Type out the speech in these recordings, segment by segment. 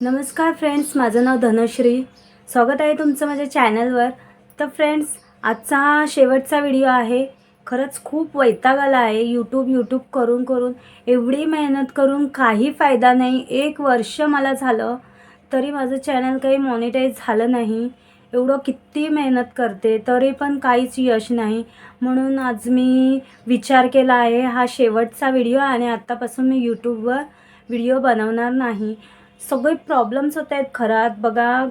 नमस्कार फ्रेंड्स माझं नाव धनश्री. स्वागत आहे तुमचं माझ्या चॅनलवर. तर फ्रेंड्स आजचा हा शेवटचा व्हिडिओ आहे. खरंच खूप वैताग आला आहे यूट्यूब यूट्यूब करून करून. एवढी मेहनत करून काही फायदा नाही. एक वर्ष मला झालं तरी माझं चॅनल काही मॉनिटाईज झालं नाही. एवढं किती मेहनत करते तरी पण काहीच यश नाही. म्हणून आज मी विचार केला आहे हा शेवटचा व्हिडिओ आणि आत्तापासून मी यूट्यूबवर व्हिडिओ बनवणार नाही. सगळे प्रॉब्लेम्स होत आहेत घरात. बघा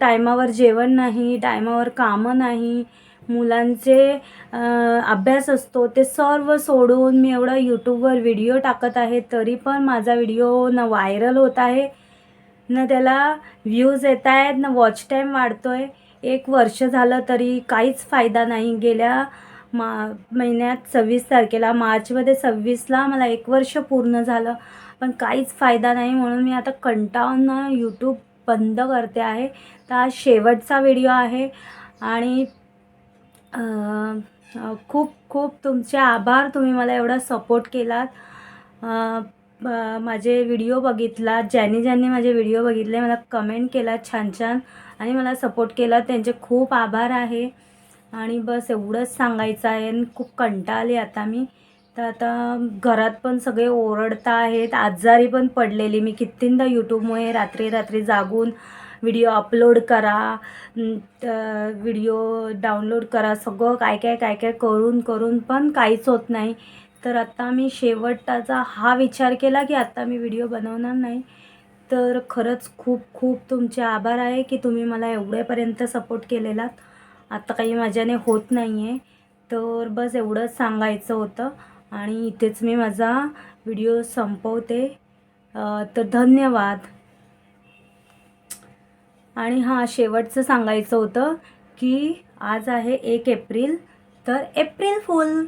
टायमावर जेवण नाही टायमावर कामं नाही. मुलांचे अभ्यास असतो. ते सर्व सोडून मी एवढं यूट्यूबवर व्हिडिओ टाकत आहे तरी पण माझा व्हिडिओ न व्हायरल होत आहे न त्याला व्ह्यूज येत आहेत न वॉच टाईम वाढतो आहे एक वर्ष झालं तरी काहीच फायदा नाही. गेल्या मा महिन्यात सव्वीस तारखेला मार्चमध्ये सव्वीसला मला एक वर्ष पूर्ण झालं. पण काहीच फायदा नाही म्हणून मी आता कंटाळून यूट्यूब बंद करते आहे. तर हा शेवटचा व्हिडिओ आहे आणि खूप खूप तुमचे आभार. तुम्ही मला एवढा सपोर्ट केलात. माझे व्हिडिओ बघितला ज्यांनी ज्यांनी माझे व्हिडिओ बघितले मला कमेंट केला छान छान आणि मला सपोर्ट केला त्यांचे खूप आभार आहे. आणि बस एवढंच सांगायचं आहे खूप कंटाळले आता मी. तर आता घरात पण सगळे ओरडता आहेत आजारी पण पडलेली. मी कितींदा यूट्यूबमुळे रात्री रात्री जागून व्हिडिओ अपलोड करा व्हिडिओ डाउनलोड करा. सगळं काय काय काय काय करून करून पण काहीच होत नाही. तर आता मी शेवटाचा हा विचार केला की आत्ता मी व्हिडिओ बनवणार नाही. तर खरंच खूप खूप तुमचे आभार आहे की तुम्ही मला एवढ्यापर्यंत सपोर्ट केलेलात. आता काही माझ्याने होत नाही आहे तर बस एवढंच सांगायचं होतं. आणि इथेच मी माझा व्हिडिओ संपवते. तर धन्यवाद. आणि हां शेवटचं सांगायचं होतं की आज आहे एक एप्रिल तर एप्रिल फुल.